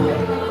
Amen.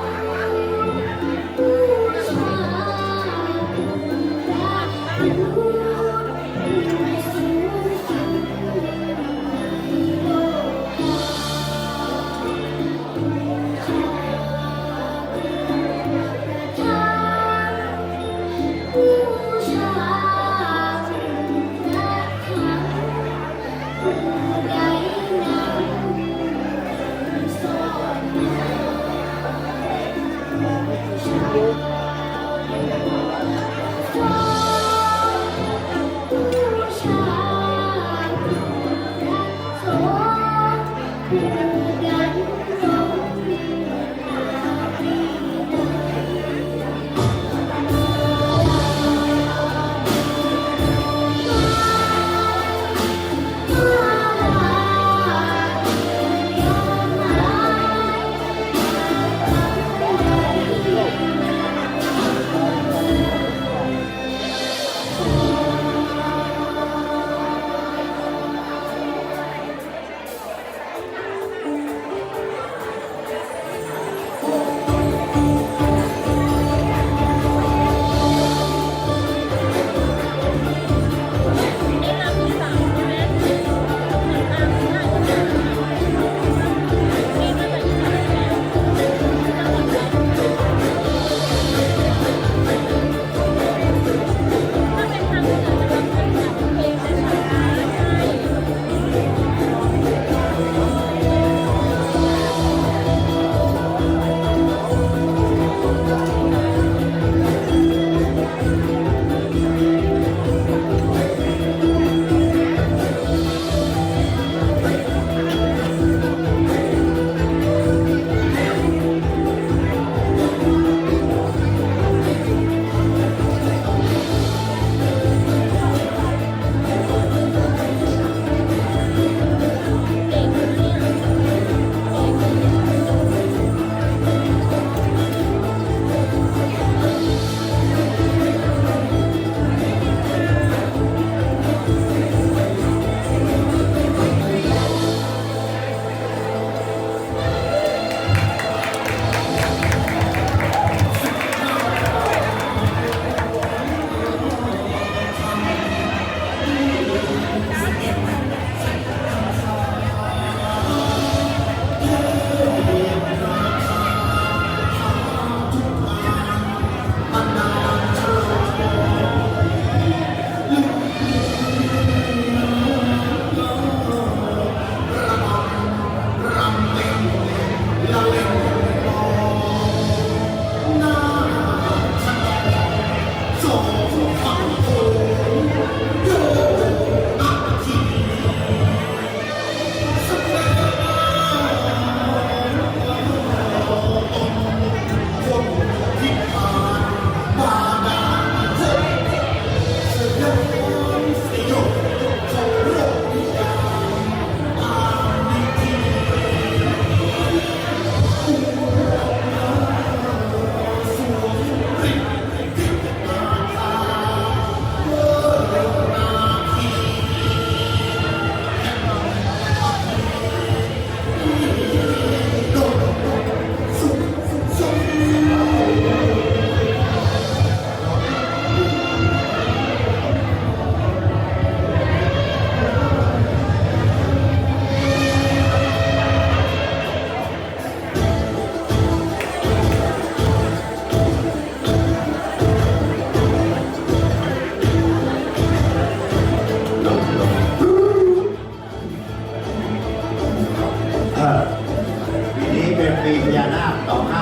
ปีพญานาค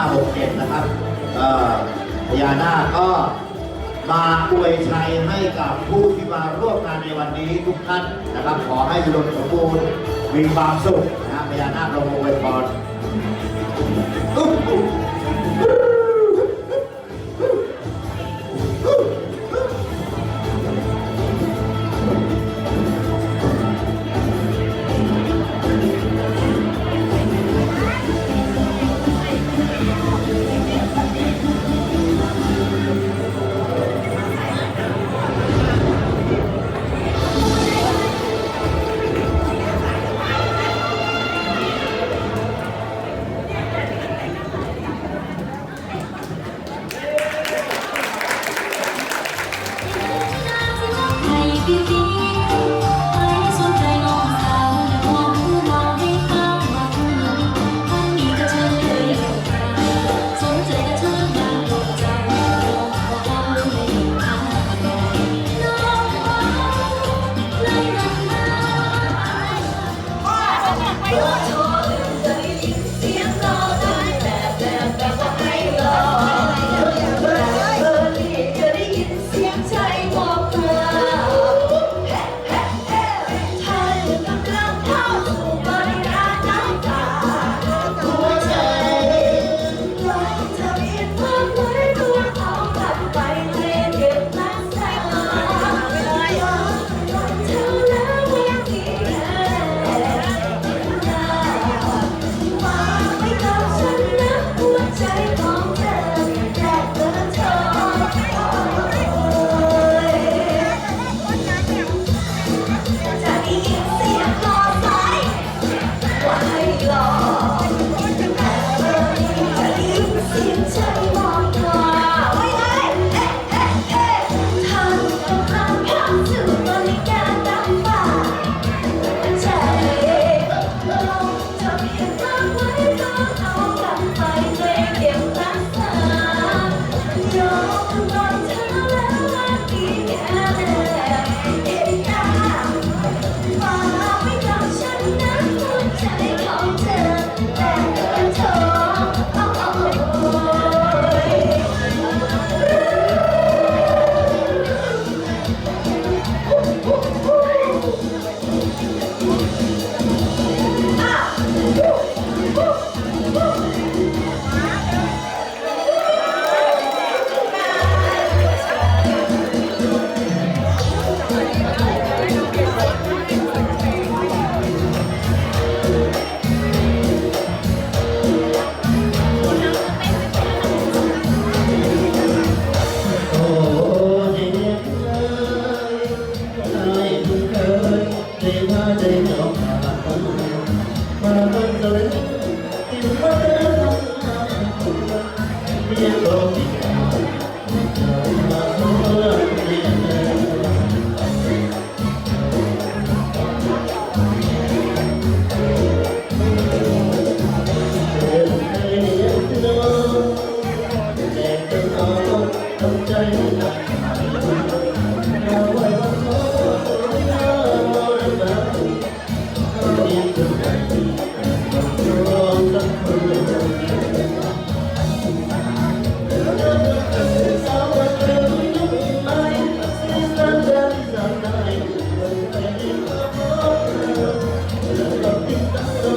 2567นะครับพญานาคก็มาอวยชัยให้กับผู้ที่มาร่วมงานในวันนี้ทุกท่านนะครับ ขอให้อุดมสมบูรณ์มีความสุขนะพญานาคลงอวยพร Oh.